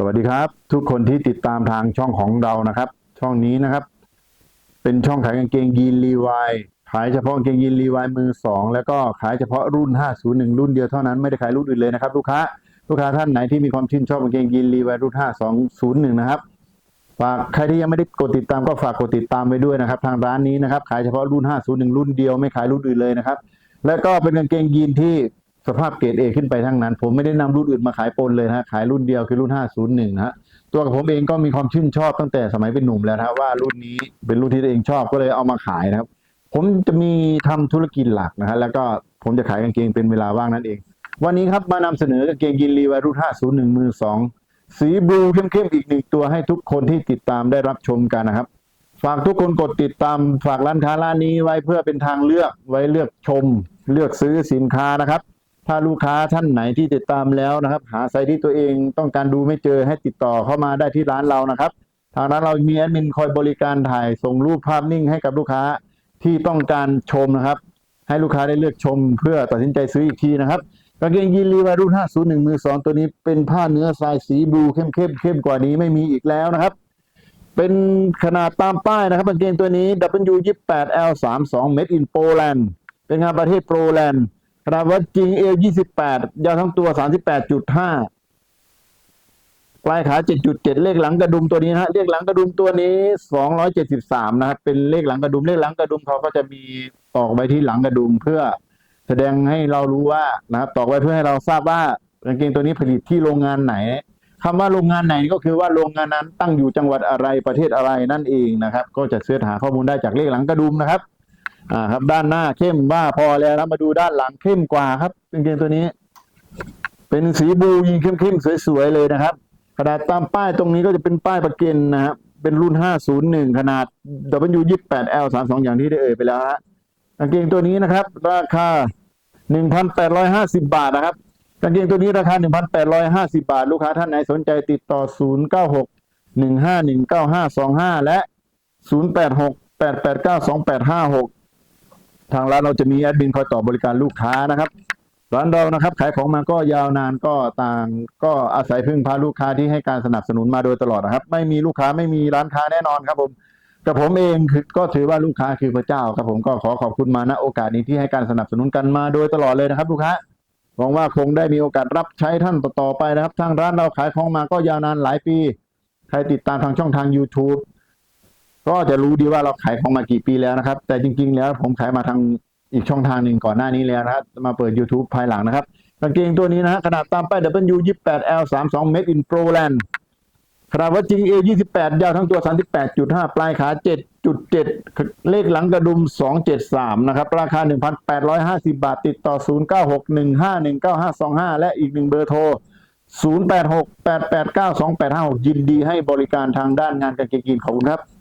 สวัสดีครับ ทุกคนที่ติดตามทางช่องของเรานะครับ ช่องนี้นะครับ เป็นช่องขายกางเกงยีนรีวายขายเฉพาะกางเกงยีนรีวายมือสองแล้วก็ขายเฉพาะรุ่น 501 รุ่นเดียวเท่านั้นไม่ได้ขายรุ่นอื่นเลยนะครับ ลูกค้าลูกค้าท่านไหนที่มีความชื่นชอบกางเกงยีนรีวายรุ่น 5201 นะครับฝากใครที่ยังไม่ได้กดติดตามก็ฝากกดติดตามไปด้วยนะครับ ทางร้านนี้นะครับ ขายเฉพาะรุ่น 501 รุ่นเดียวไม่ขายรุ่นอื่นเลยนะครับ แล้วก็เป็นกางเกงยีนที่ สภาพเกรดเอขึ้นไปทั้งนั้น ผมไม่ได้นำรุ่นอื่นมาขายปนเลยนะขายรุ่นเดียวคือรุ่น 501นะฮะตัวกับผมเองก็มีความชื่นชอบตั้งแต่สมัยเป็นหนุ่มแล้วนะว่ารุ่นนี้เป็นรุ่นที่ตัวเองชอบก็เลยเอามาขายนะครับ ผมจะมีทำธุรกิจหลักนะฮะแล้วก็ผมจะขายกางเกงเป็นเวลาว่างนั่นเอง วันนี้ครับมานำเสนอกางเกงยีนรีวายรุ่น 501 มือสองสีบลูเข้มๆอีกหนึ่งตัวให้ทุกคนที่ติดตามได้รับชมกันนะครับฝากทุกคนกดติดตามฝากร้านค้าร้านนี้ไว้เพื่อเป็นทางเลือกไว้เลือกชม เลือกซื้อสินค้านะครับ ถ้าลูกค้าท่านไหนที่ติดตามแล้วนะครับ หาไซต์ที่ตัวเองต้องการดูไม่เจอให้ติดต่อเข้ามาได้ที่ร้านเรานะครับ ทางร้านเรามีแอดมินคอยบริการถ่ายส่งรูปภาพนิ่งให้กับลูกค้าที่ต้องการชมนะครับ ให้ลูกค้าได้เลือกชมเพื่อตัดสินใจซื้ออีกทีนะครับกางเกงยีนรีวารุ่น501 มือสองตัวนี้เป็นผ้าเนื้อทรายสีบลูเข้มๆเข้มกว่านี้ไม่มีอีกแล้วนะครับ เป็นขนาดตามป้ายนะครับกางเกงตัวนี้ W28L 32 Made in Poland เป็นงานประเทศโปแลนด์ ขนาวัดจริง L 28ยาวทั้งตัว38.5ปดจุดห้าปลายขา7.7เจ็ดเลขหลังกระดุมตัวนี้นะฮะเลขหลังกระดุมตัวนี้273นะครับเป็นเลขหลังกระดุมเลขหลังกระดุมเขาก็จะมีตอกไว้ที่หลังกระดุมเพื่อแสดงให้เรารู้ว่านะครับตอกไว้เพื่อให้เราทราบว่ากางเกงตัวนี้ผลิตที่โรงงานไหนคำว่าโรงงานไหนก็คือว่าโรงงานนั้นตั้งอยู่จังหวัดอะไรประเทศอะไรนั่นเองนะครับ ก็จะเสิร์ชหาข้อมูลได้จากเลขหลังกระดุมนะครับ อ่าครับ ด้านหน้าเข้มว่าพอแล้วนะมาดูด้านหลังเข้มกว่าครับกางเกงตัวนี้ เป็นสีบูยิงเข้มๆสวยๆเลยนะครับขนาดตามป้ายตรงนี้ก็จะเป็นป้ายประเกันนะครับเป็นรุ่น 501 ขนาด W28L 32 อย่างที่ได้เอ่ยไปแล้วฮะกางเกงตัวนี้นะครับ ราคา 1,850 บาทนะครับกางเกงตัวนี้ราคา 1,850 บาท ลูกค้าท่านไหนสนใจติดต่อ 096 1519525 และ 086 889 2856 ทางร้านเราจะมีแอดมินคอยตอบบริการลูกค้านะครับร้านเรานะครับ ขายของมาก็ยาวนานก็ต่างก็อาศัยพึ่งพาลูกค้าที่ให้การสนับสนุนมาโดยตลอดนะครับ ไม่มีลูกค้าไม่มีร้านค้าแน่นอนครับผมกับผมเองคือก็ถือว่าลูกค้าคือพระเจ้าครับผมก็ขอขอบคุณมาณโอกาสนี้ที่ให้การสนับสนุนกันมาโดยตลอดเลยนะครับ ลูกค้าหวังว่าคงได้มีโอกาสรับใช้ท่านต่อๆไปนะครับ ทางร้านเราขายของมาก็ยาวนานหลายปี ใครติดตามทางช่องทาง YouTube ก็จะรู้ดีว่าเราขายของมากี่ปีแล้วนะครับ แต่จริง ๆ แล้วผมขายมาทางอีกช่องทางหนึ่งก่อนหน้านี้แล้วนะครับมาเปิด YouTube ภายหลังนะครับกางเกงตัวนี้นะฮะขนาดตามป้าย W28L 32 Made in Poland ขนาดวัดจริง A 28 ยาวทั้งตัว 38.5 ปลายขา 7.7 เลขหลังกระดุม 273 นะครับ ราคา 1,850 บาทติดต่อ 0961519525 และอีกหนึ่งเบอร์โทร 086 889 2856 ยินดีให้บริการทางด้านงานกางเกงยีนขอบคุณครับ